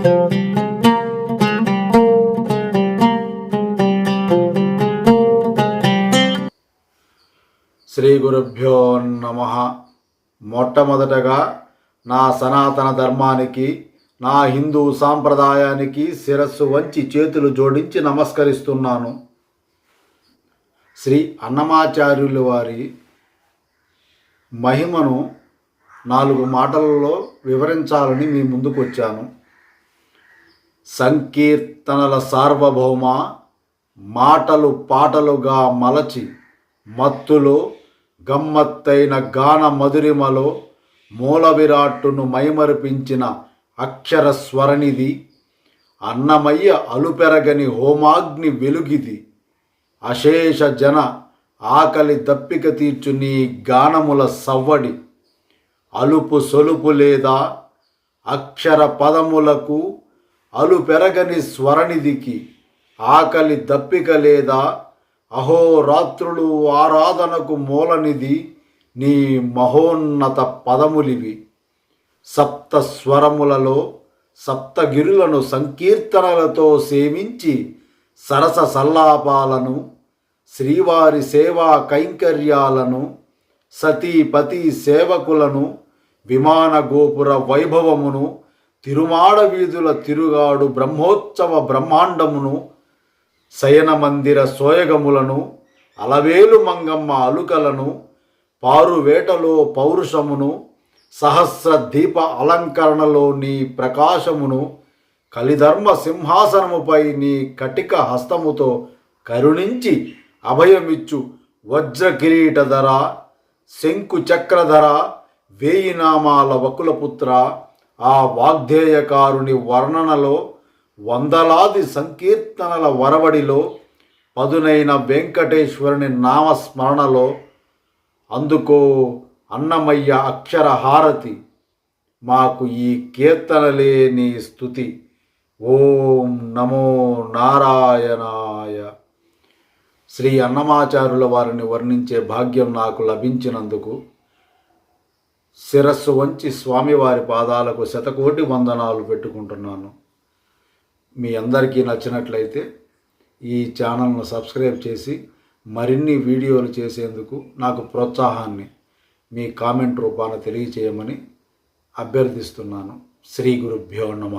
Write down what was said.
శ్రీ గురుభ్యో నమ. మొట్టమొదటగా నా సనాతన ధర్మానికి నా హిందూ సాంప్రదాయానికి శిరస్సు వంచి చేతులు జోడించి నమస్కరిస్తున్నాను. శ్రీ అన్నమాచార్యులు వారి మహిమను నాలుగు మాటలలో వివరించాలని మీ ముందుకు వచ్చాను సంకీర్తనల సార్వభౌమ మాటలు పాటలుగా మలచి మత్తులో గమ్మత్తైన గాన మధురిమలో మూల విరాట్టును మైమరిపించిన అక్షర స్వరణిది అన్నమయ్య అలుపెరగని హోమాగ్ని వెలుగిది. అశేష జన ఆకలి దప్పిక తీర్చు నీ గానముల సవ్వడి. అలుపు సొలుపు లేదా అక్షర పదములకు అలు పెరగని స్వరనిధికి ఆకలి దప్పిక లేదా అహోరాత్రులు ఆరాధనకు మూలనిధి నీ మహోన్నత పదములివి. సప్త స్వరములలో సప్తగిరులను సంకీర్తనలతో సేవించి సరస సల్లాపాలను శ్రీవారి సేవా కైంకర్యాలను సతీపతి సేవకులను విమాన గోపుర వైభవమును తిరుమాడ వీధుల తిరుగాడు బ్రహ్మోత్సవ బ్రహ్మాండమును శయన మందిర సోయగములను అలవేలు మంగమ్మ అలుకలను పారువేటలో పౌరుషమును సహస్ర దీప అలంకరణలో నీ ప్రకాశమును కలిధర్మ సింహాసనముపై నీ కటిక హస్తముతో కరుణించి అభయమిచ్చు వజ్ర కిరీటధర శంకు చక్రధర వేయినామాల వకులపుత్ర ఆ వాగ్ధేయకారుని వర్ణనలో వందలాది సంకీర్తనల వరవడిలో పదునైన వెంకటేశ్వరుని నామస్మరణలో అందుకో అన్నమయ్య అక్షర హారతి మాకు ఈ కీర్తనలే నీ స్థుతి. ఓం నమో నారాయణాయ. శ్రీ అన్నమాచారుల వారిని వర్ణించే భాగ్యం నాకు లభించినందుకు శిరస్సు వంచి స్వామివారి పాదాలకు శతకోటి వందనాలు పెట్టుకుంటున్నాను. మీ అందరికీ నచ్చినట్లయితే ఈ ఛానల్ను సబ్స్క్రైబ్ చేసి మరిన్ని వీడియోలు చేసేందుకు నాకు ప్రోత్సాహాన్ని మీ కామెంట్ రూపాన తెలియచేయమని అభ్యర్థిస్తున్నాను. శ్రీ గురుభ్యో నమ.